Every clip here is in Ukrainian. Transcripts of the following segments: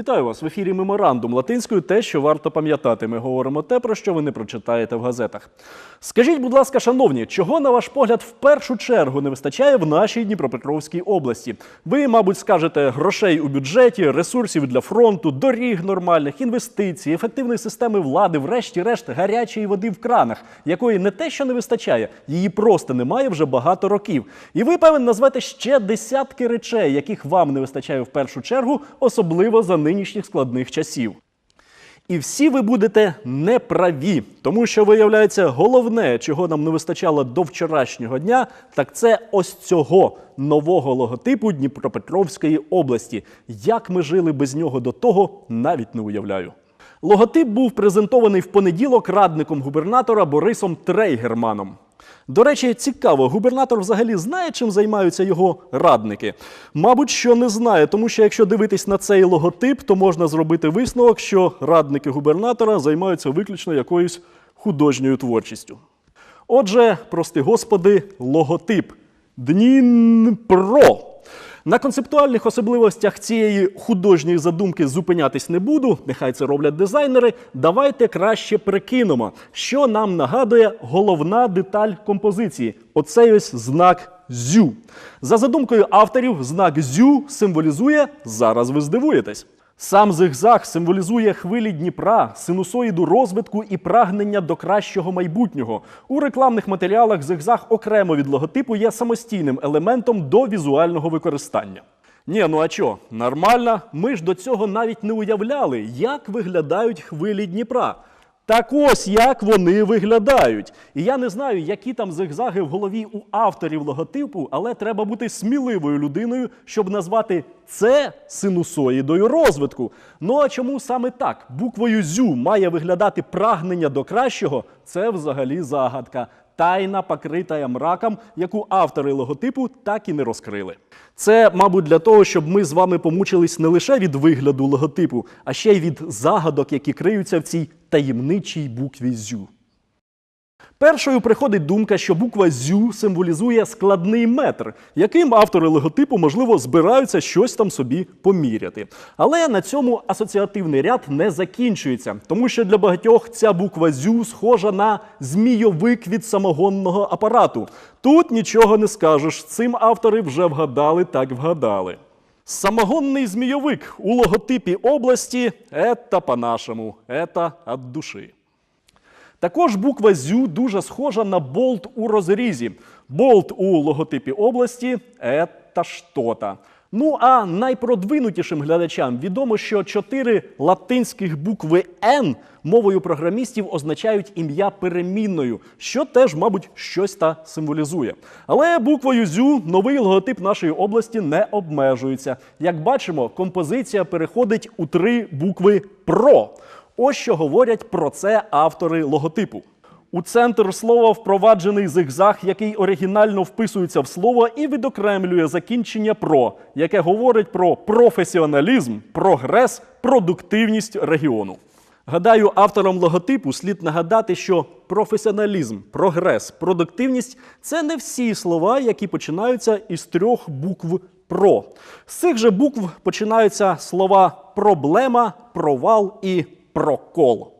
Вітаю вас в ефірі Меморандум латинською. Те, що варто пам'ятати. Ми говоримо те, про що ви не прочитаєте в газетах. Скажіть, будь ласка, шановні, чого на ваш погляд в першу чергу не вистачає в нашій Дніпропетровській області? Ви, мабуть, скажете грошей у бюджеті, ресурсів для фронту, доріг нормальних, інвестицій, ефективної системи влади, врешті-решт, гарячої води в кранах, якої не те, що не вистачає, її просто немає вже багато років. І ви, певен, назвете ще десятки речей, яких вам не вистачає в першу чергу, особливо за нинішніх складних часів. І всі ви будете неправі, тому що виявляється, головне, чого нам не вистачало до вчорашнього дня, так це ось цього нового логотипу Дніпропетровської області. Як ми жили без нього до того, навіть не уявляю. Логотип був презентований в понеділок радником губернатора Борисом Трейгерманом. До речі, цікаво, губернатор взагалі знає, чим займаються його радники. Мабуть, що не знає, тому що якщо дивитись на цей логотип, то можна зробити висновок, що радники губернатора займаються виключно якоюсь художньою творчістю. Отже, прости господи, логотип Дніпро. На концептуальних особливостях цієї художньої задумки зупинятись не буду. Нехай це роблять дизайнери. Давайте краще прикинемо, що нам нагадує головна деталь композиції. Оцей ось знак зю. За задумкою авторів, знак зю символізує зараз ви здивуєтесь. Сам зигзаг символізує хвилі Дніпра, синусоїду розвитку і прагнення до кращого майбутнього. У рекламних матеріалах зигзаг окремо від логотипу є самостійним елементом до візуального використання. Ні, ну а чо, нормально, ми ж до цього навіть не уявляли, як виглядають хвилі Дніпра. Так ось як вони виглядають. І я не знаю, які там зигзаги в голові у авторів логотипу, але треба бути сміливою людиною, щоб назвати це синусоїдою розвитку. Ну а чому саме так? Буквою зю має виглядати прагнення до кращого? Це взагалі загадка. Тайна покрита мраком, яку автори логотипу так і не розкрили. Це, мабуть, для того, щоб ми з вами помучились не лише від вигляду логотипу, а ще й від загадок, які криються в цій таємничій букві зю. Першою приходить думка, що буква зю символізує складний метр, яким автори логотипу, можливо, збираються щось там собі поміряти. Але на цьому асоціативний ряд не закінчується, тому що для багатьох ця буква зю схожа на змійовик від самогонного апарату. Тут нічого не скажеш. Цим автори вже вгадали, так вгадали. Самогонний змійовик у логотипі області «это по-нашому, это от душі. Також буква ЗЮ дуже схожа на болт у розрізі. Болт у логотипі області «это что-то». Ну а найпродвинутішим глядачам відомо, що чотири латинських букви Н мовою програмістів означають ім'я перемінною, що теж, мабуть, щось та символізує. Але буквою ЗЮ новий логотип нашої області не обмежується. Як бачимо, композиція переходить у три букви ПРО. Ось що говорять про це автори логотипу. У центр слова впроваджений зигзаг, який оригінально вписується в слово і відокремлює закінчення про, яке говорить про професіоналізм, прогрес, продуктивність регіону. Гадаю, авторам логотипу слід нагадати, що професіоналізм, прогрес, продуктивність це не всі слова, які починаються із трьох букв про. З цих же букв починаються слова проблема, провал і прокол.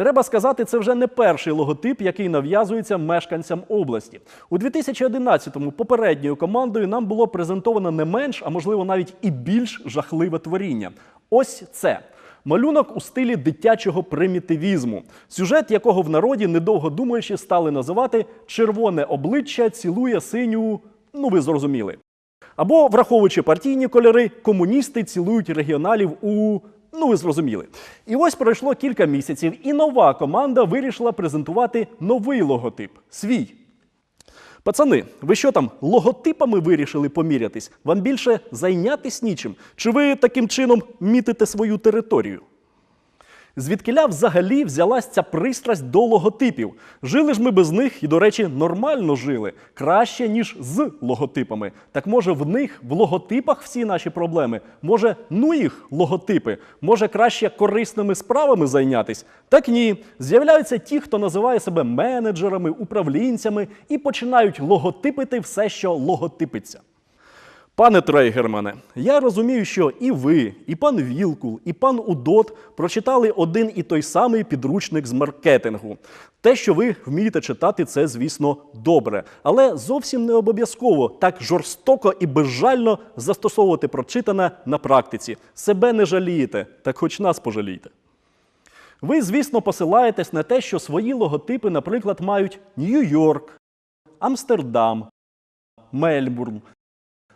Треба сказати, це вже не перший логотип, який нав'язується мешканцям області. У 2011-му попередньою командою нам було презентовано не менш, а можливо навіть і більш жахливе творіння. Ось це. Малюнок у стилі дитячого примітивізму, сюжет якого в народі, недовго думаючи, стали називати Червоне обличчя цілує синю. Ну, ви зрозуміли. Або, враховуючи партійні кольори, комуністи цілують регіоналів у. Ну, ви зрозуміли. І ось пройшло кілька місяців, і нова команда вирішила презентувати новий логотип свій. Пацани, ви що там логотипами вирішили помірятись? Вам більше зайнятись нічим? Чи ви таким чином мітите свою територію? Звідкиля взагалі взялась ця пристрасть до логотипів. Жили ж ми без них і, до речі, нормально жили. Краще, ніж з логотипами. Так може в них, в логотипах всі наші проблеми? Може, ну їх логотипи? Може краще корисними справами зайнятись? Так ні. З'являються ті, хто називає себе менеджерами, управлінцями і починають логотипити все, що логотипиться. Пане Трейгермане, я розумію, що і ви, і пан Вілкул, і пан Удот прочитали один і той самий підручник з маркетингу. Те, що ви вмієте читати, це, звісно, добре, але зовсім не обов'язково так жорстоко і безжально застосовувати прочитане на практиці. Себе не жалієте, так хоч нас пожалійте. Ви, звісно, посилаєтесь на те, що свої логотипи, наприклад, мають Нью-Йорк, Амстердам, Мельбурн.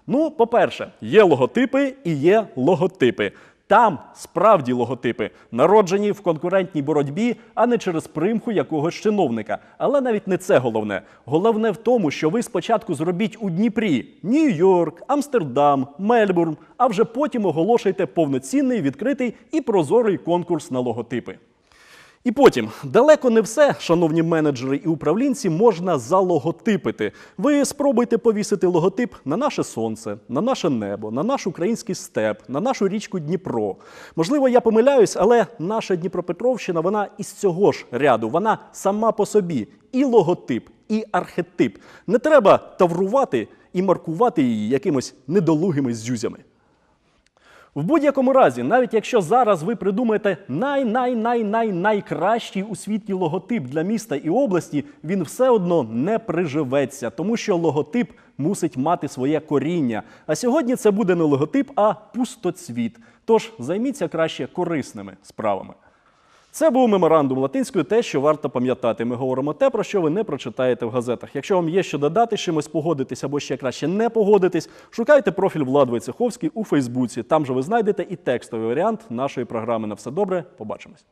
Ну, по-перше, є логотипи і є логотипи. Там справді логотипи, народжені в конкурентній боротьбі, а не через примху якогось чиновника. Але навіть не це головне. Головне в тому, що ви спочатку зробіть у Дніпрі Нью-Йорк, Амстердам, Мельбурн, а вже потім оголошуйте повноцінний, відкритий і прозорий конкурс на логотипи. І потім далеко не все, шановні менеджери і управлінці, можна залоготипити. Ви спробуйте повісити логотип на наше сонце, на наше небо, на наш український степ, на нашу річку Дніпро. Можливо, я помиляюсь, але наша Дніпропетровщина вона із цього ж ряду. Вона сама по собі і логотип, і архетип. Не треба таврувати і маркувати її якимось недолугими зюзями. В будь-якому разі, навіть якщо зараз ви придумаєте най-най-най-най-найкращий у світі логотип для міста і області, він все одно не приживеться, тому що логотип мусить мати своє коріння. А сьогодні це буде не логотип, а пустоцвіт. Тож займіться краще корисними справами. Це був меморандум латинською, те, що варто пам'ятати. Ми говоримо те, про що ви не прочитаєте в газетах. Якщо вам є що додати, чимось погодитись або ще краще не погодитись, шукайте профіль Влад Войцеховський у Фейсбуці. Там же ви знайдете і текстовий варіант нашої програми на все добре. Побачимось.